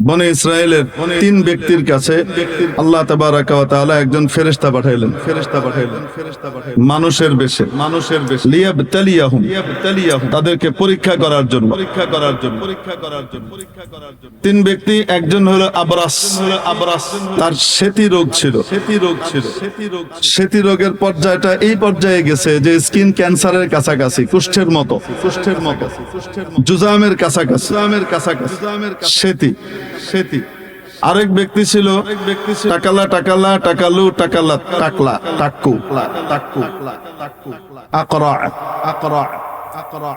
বনে ইসরায়েলের তিন ব্যক্তির কাছে আল্লাহ তাআলা একজন ফেরেশতা পাঠাইলেন। ফেরেশতা পাঠাইলেন। ফেরেশতা পাঠাইলেন। মানুষের বেশে। মানুষের বেশে। লিয়াবতালিয়াহুম। লিয়াবতালিয়াহুম। তাদেরকে পরীক্ষা করার জন্য। পরীক্ষা করার জন্য। পরীক্ষা করার জন্য। পরীক্ষা করার জন্য। তিন ব্যক্তি একজন হলো আবরাস। হলো আবরাস। তার সেতি রোগ ছিল। সেতি রোগ ছিল। সেতি রোগ সেতি রোগের পর্যায়টা এই পর্যায়ে গেছে যে স্কিন ক্যান্সারের কাছাকাছি কুষ্ঠের মতো। কুষ্ঠের মতো। জুজামের কাছাকাছি। জুজামের কাছাকাছি। সেতি। সেতি আরেক ব্যক্তি ছিল টাকালা টাকালা, টাকালু, টাকালা, টাকলা, টাকু। টাক্কু আকরা আকরা আকরা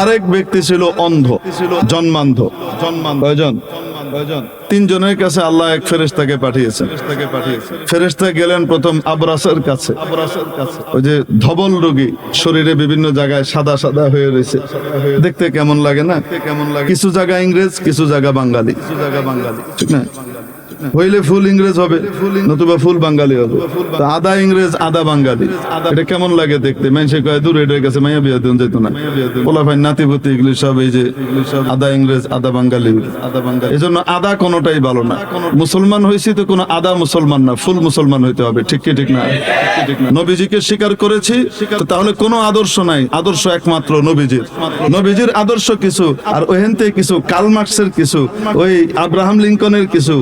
আরেক ব্যক্তি ছিল অন্ধ জন্মান্ধ জন্মান্ধ। কয়জন? তিনজনের কাছে আল্লাহ এক ফেরেস্তাকে পাঠিয়েছেন। ফেরেস্তা গেলেন প্রথম আবরাসের কাছে। আবরাসের কাছে। ওই যে ধবল রোগী শরীরে বিভিন্ন জায়গায় সাদা সাদা হয়ে রয়েছে। দেখতে কেমন লাগে না? কেমন লাগে? কিছু জায়গা ইংরেজ কিছু জায়গা বাঙালি। কিছু জায়গা বাঙালি। ঠিক না? হইলে ফুল ইংরেজ হবে নতুবা ফুল বাঙালি হবে। আদা ইংরেজ আদা বাঙালি। এটা কেমন লাগে দেখতে? মানুষে কয় দূর এটার কাছে মাইয়া বিয়া দিন যেত না। পোলা ভাই নাতি পুতি এগুলি সব এই যে আদা ইংরেজ আদা বাঙালি। আদা বাঙালি। এই জন্য আদা কোনোটাই ভালো না। মুসলমান হয়েছি তো কোনো আদা মুসলমান না ফুল মুসলমান হইতে হবে। ঠিক কি ঠিক না? নবীজিকে স্বীকার করেছি তাহলে কোনো আদর্শ নাই। আদর্শ একমাত্র নবীজির। নবীজির। আদর্শ কিছু আর ওহেনতে কিছু কাল মার্কসের কিছু ওই আব্রাহাম লিঙ্কনের কিছু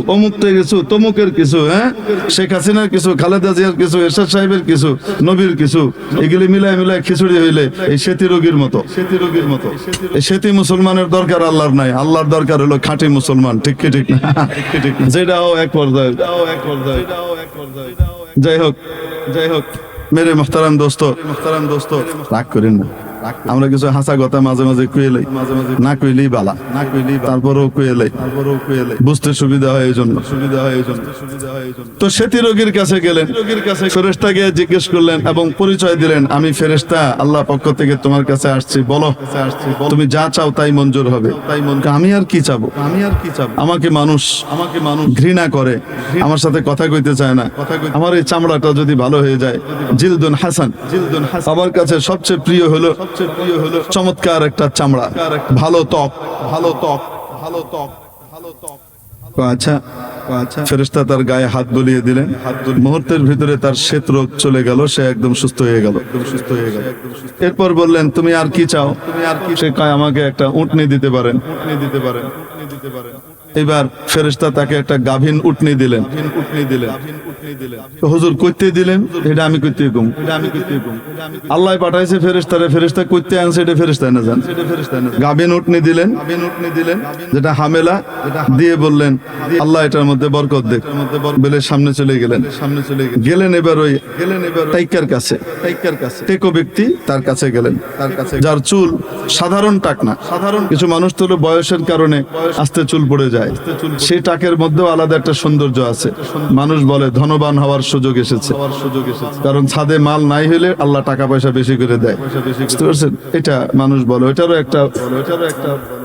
অমুকতে কিছু, তমুকের কিছু হ্যাঁ? শেখ হাসিনার কিছু, খালেদা জিয়ার কিছু, এরশাদ সাহেবের কিছু, নবীর কিছু, এগুলি মিলায় মিলায় খিচুড়ি হইলে এই সেতি রোগীর মতো। সেতি রোগীর মতো এই সেতি মুসলমানের দরকার আল্লাহর নাই। আল্লাহর দরকার হলো খাঁটি মুসলমান, ঠিক কি ঠিক না? যেটাও এক পর্যায়ে। যাই হোক যাই হোক, মেরে মোহতারাম দোস্ত মোহতারাম দোস্ত, রাগ করেন না। আমরা কিছু হাসা কথা মাঝে মাঝে কুয়েলাই না কইলেই বালা। না কইলেই তারপরেও কুয়েলাই তারপরেও কুয়েলাই বুঝতে সুবিধা হয় এই জন্য। সুবিধা হয় এই জন্য। তো সেতি রোগীর কাছে গেলেন। রোগীর কাছে ফেরেশতা গিয়ে জিজ্ঞেস করলেন এবং পরিচয় দিলেন আমি ফেরেশতা আল্লাহ পক্ষ থেকে তোমার কাছে আসছি বলো। তুমি যা চাও তাই মঞ্জুর হবে। তাই আমি আর কি চাবো? আমি আর কি চাবো? আমাকে মানুষ আমাকে মানুষ ঘৃণা করে। আমার সাথে কথা কইতে চায় না। কথা আমার এই চামড়াটা যদি ভালো হয়ে যায় জিলদুন হাসান। জিলদুন হাসান। আমার কাছে সবচেয়ে প্রিয় হলো সবচেয়ে প্রিয় হলো চমৎকার একটা চামড়া। ভালো ত্বক। ভালো ত্বক ভালো ত্বক ভালো ত্বক। আচ্ছা আচ্ছা। ফেরেশতা তার গায়ে হাত বুলিয়ে দিলেন। হাত মুহূর্তের ভিতরে তার শ্বেত রোগ চলে গেল সে একদম সুস্থ হয়ে গেল একদম সুস্থ হয়ে গেল। এরপর বললেন তুমি আর কি চাও? তুমি আর কি সে কয় আমাকে একটা উটনি দিতে পারেন। উটনি দিতে পারেন উটনি দিতে পারেন। এবার ফেরেশতা তাকে একটা গাভীন উটনি দিলেন। উটনি দিলেন। হুজুর কইতে দিলেন এটা আমি করতে কম আল্লাহ পাঠাইছে ফেরেশতারে ফেরেশতা করতে আনছে এটা ফেরেশতা না জান। গাভীন উটনি দিলেন উটনি দিলেন। যেটা হামেলা দিয়ে বললেন আল্লাহ এটার মধ্যে বরকত দেখ। বলে সামনে চলে গেলেন। সামনে চলে গেলেন। এবার ওই গেলেন এবার টাইকার কাছে। টাইকার কাছে। টেকো ব্যক্তি তার কাছে গেলেন। তার কাছে যার চুল সাধারণ টাক না। সাধারণ কিছু মানুষ তো বয়সের কারণে আস্তে চুল পড়ে যায়। সেই টাকের মধ্যেও আলাদা একটা সৌন্দর্য আছে। মানুষ বলে ধনবান হওয়ার সুযোগ এসেছে। কারণ ছাদে মাল নাই হলে আল্লাহ টাকা পয়সা বেশি করে দেয়। বুঝতে পারছেন? এটা মানুষ বলে, ওইটারও একটা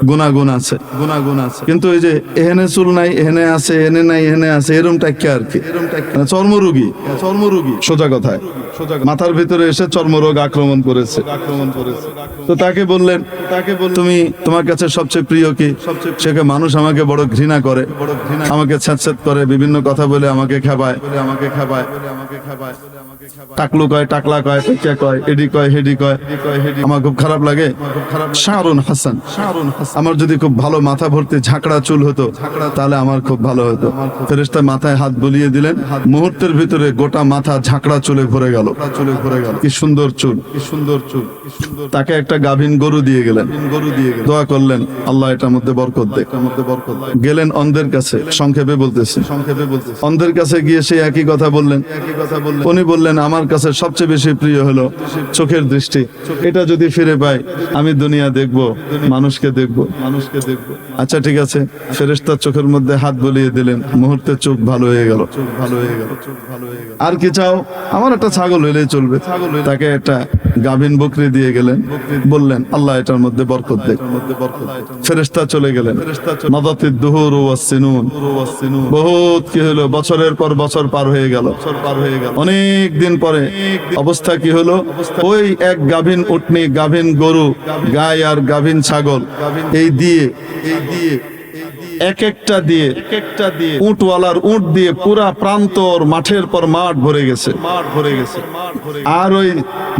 গুণাগুণ আছে। গুণাগুণ আছে। কিন্তু ওই যে এহেনে চুল নাই, এহেনে আছে, এহেনে নাই, এহেনে আছে, এরম টাক্কা আর কি। মানে চর্মরোগী চর্মরোগী। সোজা কথায়। মাথার ভিতরে এসে চর্মরোগ আক্রমণ করেছে। আক্রমণ করেছে তো তাকে বললেন তাকে তুমি তোমার কাছে সবচেয়ে প্রিয় কি? সবচেয়ে মানুষ আমাকে বড় ঘৃণা করে আমাকে ছ্যাঁচছ্যাঁত করে বিভিন্ন কথা বলে আমাকে খেপায় আমাকে খেপায় আমাকে খাবায় টাকলু কয়, টাকলা কয় কয়, এডি কয়, হেডি কয়, আমার খুব খারাপ লাগে। শাহরুন হাসান, আমার যদি খুব ভালো মাথা ভর্তি ঝাঁকড়া চুল হতো, তাহলে আমার খুব ভালো হতো। ফেরেশতা মাথায় হাত বুলিয়ে দিলেন, মুহূর্তের ভিতরে গোটা মাথা ঝাঁকড়া চুলে ভরে গেল। চুলে ভরে গেল কি সুন্দর চুল। কি সুন্দর চুল তাকে একটা গাভীন গরু দিয়ে গেলেন। গরু দিয়ে দোয়া করলেন, আল্লাহ এটার মধ্যে বরকত এটার মধ্যে গেলেন অন্ধের কাছে, সংক্ষেপে বলতেছে। সংক্ষেপে বলতেছে অন্ধের কাছে গিয়ে সেই একই কথা বললেন একই কথা বললেন। উনি বললেন আমার কাছে সবচেয়ে বেশি প্রিয় হলো চোখের দৃষ্টি। এটা যদি ফিরে পাই, আমি দুনিয়া দেখব, মানুষকে দেখব মানুষকে দেখব। আচ্ছা ঠিক আছে। ফেরেশতার চোখের মধ্যে হাত বলিয়ে দিলেন। মুহূর্তে চোখ ভালো হয়ে গেল। ভালো হয়ে গেল চোখ ভালো হয়ে গেল আর কি চাও? আমার একটা ছাগল হইলেই চলবে। তাকে একটা গাভীন বকরি দিয়ে গেলেন। বললেন, আল্লাহ এটার মধ্যে বরকত দেখ। ফেরেশতা চলে গেলেন। মাদাতিদ দুহুর ওয়াস সিনুন। বহুত কি হলো? বছরের পর বছর পার হয়ে গেল পার হয়ে গেল। অনেক দিন পরে অবস্থা কি হলো? ওই এক গাভীন উটনি, গাভীন গরু গায় আর গাভীন ছাগল, এই দিয়ে এই দিয়ে এক একটা দিয়ে এক একটা দিয়ে উটওয়ালার উট দিয়ে পুরা প্রান্তর মাঠের পর মাঠ ভরে গেছে। মাঠ ভরে গেছে আর ওই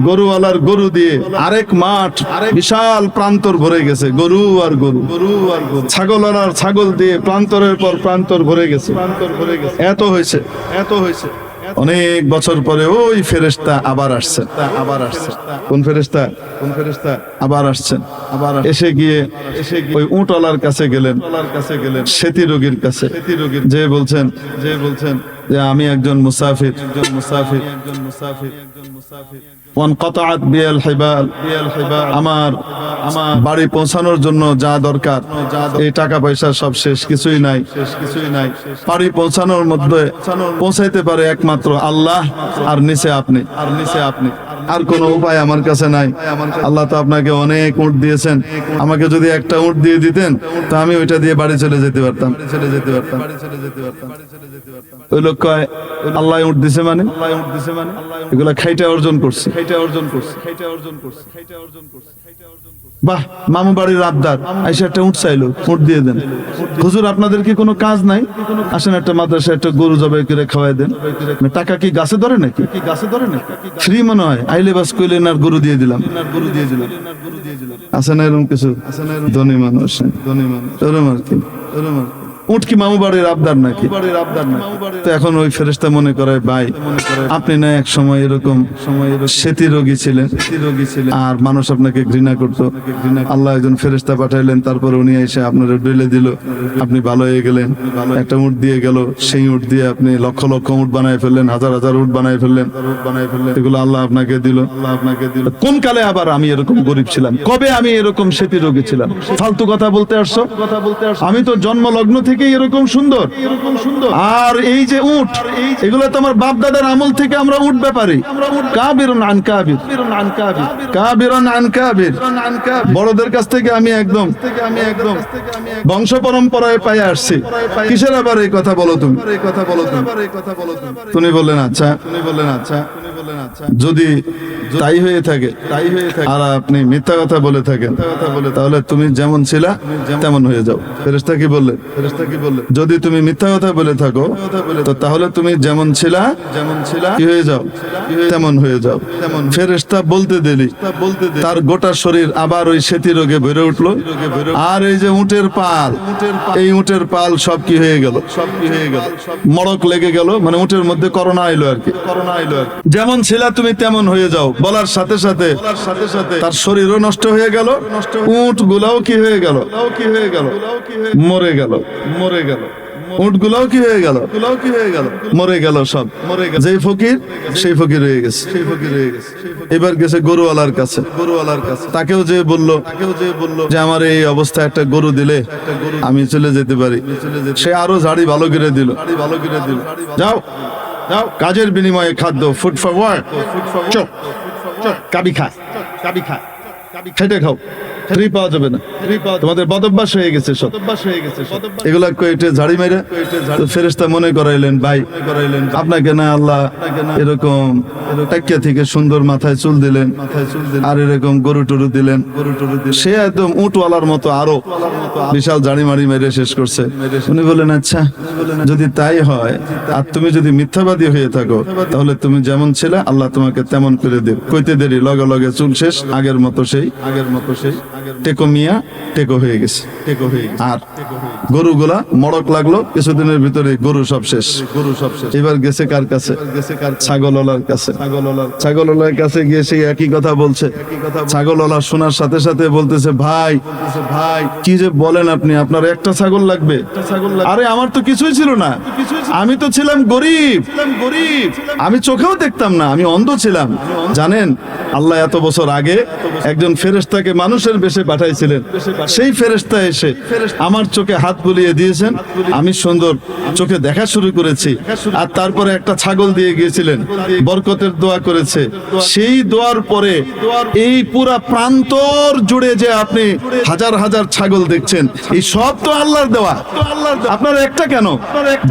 গরুওয়ালার গরু দিয়ে আরেক মাঠ বিশাল প্রান্তর ভরে গেছে, গরু আর গরু। গরু আর গরু ছাগলওয়ালার ছাগল দিয়ে প্রান্তরের পর প্রান্তর ভরে গেছে। প্রান্তর ভরে গেছে এত হয়েছে এত হয়েছে। অনেক বছর পরে ওই ফেরেস্তা আবার আসছে। আবার আসছে কোন ফেরেস্তা কোন ফেরেস্তা আবার আসছেন আবার এসে গিয়ে এসে ওই উঁটলার কাছে গেলেন কাছে গেলেন সেতি রোগীর কাছে। সেতি রোগীর যে বলছেন যে বলছেন যে আমি একজন মুসাফির। আমার আমার বাড়ি পৌঁছানোর জন্য যা দরকার, এই টাকা পয়সা সব শেষ, কিছুই নাই। শেষ কিছুই নাই বাড়ি পৌঁছানোর মধ্যে পৌঁছাইতে পারে একমাত্র আল্লাহ আর নিচে আপনি আর নিচে আপনি। আর কোনো উপায় আমার কাছে নাই। আল্লাহ তো আপনাকে অনেক উট দিয়েছেন। আমাকে যদি একটা উট দিয়ে দিতেন, তো আমি ওইটা দিয়ে বাড়ি চলে যেতে পারতাম। চলে যেতে পারতাম ওই লোক কয়, আল্লাহ উঠ দিছে মানে? আল্লাহ উঠ দিছে মানে এগুলা খাইটা অর্জন করছে খাইটা অর্জন করছে খাইটা অর্জন করছে খাইটা অর্জন করছে। বাহ, মামু বাড়ির আবদার। আইসা একটা উঠ চাইলো উঠ দিয়ে দেন। হুজুর, আপনাদের কি কোনো কাজ নাই? আসেন একটা মাদ্রাসা একটা গরু জবাই করে খাওয়াই দেন। মানে টাকা কি গাছে ধরে নাকি? গাছে ধরে নাকি ফ্রি মনে হয়। আইলে বাস কইলেন আর গরু দিয়ে দিলাম। গরু দিয়ে দিলাম আছে না এরকম কিছু ধনী মানুষ। ধনী মানুষ। আর কি ওরম আর কি উঠ কি মামু বাড়ির আবদার নাকি? তো এখন ওই ফেরেশতা মনে করে ভাই আপনি না এক সময় এরকম সেতি রোগী ছিলেন আর মানুষ আপনাকে ঘৃণা করতো। আল্লাহ একজন ফেরেশতা পাঠাইলেন তারপর উনি এসে আপনার ডেলে দিল। আপনি ভালো হয়ে গেলেন। একটা উট দিয়ে গেল সেই উট দিয়ে আপনি লক্ষ লক্ষ উট বানায় ফেললেন হাজার হাজার উট বানায় ফেললেন। বানায় ফেললেন। এগুলো আল্লাহ আপনাকে দিল। আল্লাহ আপনাকে দিল। কোন কালে আবার আমি এরকম গরিব ছিলাম? কবে আমি এরকম সেতি রোগী ছিলাম? ফালতু কথা বলতে আসছো? কথা বলতে আমি তো জন্ম লগ্ন থেকে সুন্দর এরকম সুন্দর। আর এই যে উট, এগুলো তো আমার বাপ দাদার আমল থেকে আমরা উট ব্যাপারে। বড়দের কাছ থেকে আমি একদম বংশ পরম্পরায় পাই আসছি। কিসের আবার এই কথা বলো তুমি? কথা বলো তুমি তুমি বললেন আচ্ছা তুমি বললেন আচ্ছা। যদি তাই হয়ে থাকে। তাই হয়ে থাকে। আর আপনি মিথ্যা কথা বলে থাকেন। কথা বলে তাহলে তুমি যেমন ছিলা তেমন হয়ে যাও। ফেরেশতা কি বললেন? ফেরেশতা কি বললেন? যদি তুমি মিথ্যা কথা বলে থাকো তো তাহলে তুমি যেমন ছিলা যেমন ছিলা কি হয়ে যাও? তেমন হয়ে যাও। তেমন ফেরেশতা বলতে দিলি। বলতে তার গোটা শরীর আবার ওই সেতি রোগে ভরে উঠল। আর এই যে উটের পাল এই উটের পাল সব কি হয়ে গেল? সব কি হয়ে গেল? মড়ক লেগে গেল। মানে উটের মধ্যে করোনা আইলো আর কি। করোনা আইলো আর কি। যেমন ছিলা তুমি তেমন হয়ে যাও। বলার সাথে সাথে তার শরীরও নষ্ট হয়ে গেল উট গুলাও কি হয়ে গেল? কি হয়ে গেল মরে গেল মরে গেল উট গুলাও কি হয়ে গেল? গুলাও কি হয়ে গেল মরে গেল সব। মরে গেল যেই ফকির, সেই ফকির হয়ে গেছে। সেই ফকির হয়ে গেছে এবার গেছে গরুওয়ালার কাছে। গরুওয়ালার কাছে তাকেও যে বলল তাকেও যে বলল যে আমার এই অবস্থায় একটা গরু দিলে আমি চলে যেতে পারি। সে আরও ঝাড়ি ভালো করে দিল। ভালো করে দিল যাও যাও, কাজের বিনিময়ে খাদ্য ফুড ফর ওয়ার্ক চপ। কাবি খা কাবি খা খেটে খাও ফ্রি পাওয়া যাবে না। তোমাদের বদভ্যাস হয়ে গেছে সব। এগুলা কয়েটে ঝাড়ি মেরে তো ফেরেশতা মনে করাইলেন ভাই আপনাকে না আল্লাহ এরকম টাকিয়া থেকে সুন্দর মাথায় চুল দিলেন আর এরকম গরু টরু দিলেন। সে একদম উটওয়ালার মতো আরও বিশাল ঝাড়ি মারি মেরে শেষ করছে। উনি বলেন আচ্ছা যদি তাই হয় আর তুমি যদি মিথ্যাবাদী হয়ে থাকো তাহলে তুমি যেমন ছিলে আল্লাহ তোমাকে তেমন করে দেব। কইতে দেরি লগে লগে চুল শেষ আগের মতো সেই আগের মতো সেই টেকো মিয়া টেকো হয়ে গেছে। টেকো হয়ে গেছে। আর গরুগুলা মড়ক লাগল কিছুদিনের ভিতরে গরু সব শেষ। গরু সব শেষ। এবার গেছে কার কাছে? গেছে কার ছাগলওয়ালার কাছে। ছাগলওয়ালার ছাগলওয়ালার কাছে গিয়ে সেই একই কথা বলছে। ছাগলওয়ালা শোনার সাথে সাথে বলতেছে ভাই ভাই কি যে বলেন আপনি আপনার একটা ছাগল লাগবে? আরে আমার তো কিছুই ছিল না। আমি তো ছিলাম গরিব। গরিব। আমি চোখেও দেখতাম না আমি অন্ধ ছিলাম। জানেন আল্লাহ এত বছর আগে একজন ফেরেশতাকে মানুষের বেশে পাঠাইছিলেন। সেই ফেরেশতা এসে আমার চোখে হাত বুলিয়ে দিয়েছেন। আমি সুন্দর চোখে দেখা শুরু করেছি। আর তারপরে একটা ছাগল দিয়ে গিয়েছিলেন। বরকতের দোয়া করেছে। সেই দোয়ার পরে এই পুরা প্রান্তর জুড়ে যে আপনি হাজার হাজার ছাগল দেখছেন, এই সব তো আল্লাহর দেওয়া। আপনার একটা কেন?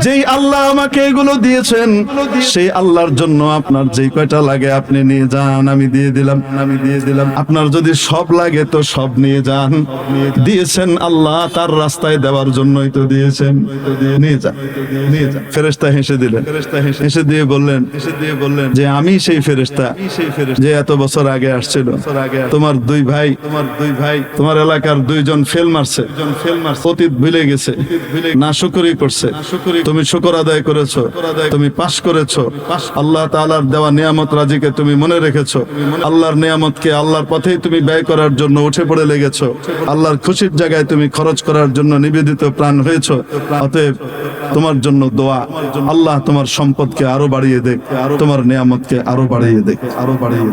যেই আল্লাহ আমাকে এগুলো দিয়েছেন, সেই আল্লাহর জন্য আপনার যেই কয়টা লাগে আপনি নিয়ে যান, আমি দিয়ে দিলাম, আমি দিয়ে দিলাম। আপনার যদি সব লাগে তো সব নিয়ে যান। দিয়েছেন আল্লাহ, তার রাস্তায় দেওয়ার জন্যই তো দিয়েছেন। নিয়ে যান ফেরেশতা হেসে দিলেন। হেসে দিয়ে বললেন হেসে দিয়ে বললেন যে আমি সেই ফেরেশতা যে এত বছর আগে আসছিল। তোমার দুই ভাই, তোমার দুই ভাই তোমার এলাকার দুইজন ফেল মারছে। অতীত ভুলে গেছে, না শুকরি করছে। তুমি শুকর আদায় করেছ, তুমি পাশ করেছ। আল্লাহ তাআলার দেওয়া নিয়ামত রাজিকে তুমি মনে রেখেছো। আল্লাহর নিয়ামতকে আল্লাহর পথেই তুমি ব্যয় করার জন্য উঠে পড়ে লেগেছ। আল্লাহর খুশির জায়গায় তুমি খরচ করার জন্য নিবেদিত প্রাণ হয়েছ। অতএব তোমার জন্য দোয়া। আল্লাহ তোমার সম্পদকে আরও বাড়িয়ে দেখ। তোমার নিয়ামতকে আরও বাড়িয়ে দেখ। আরও বাড়িয়ে।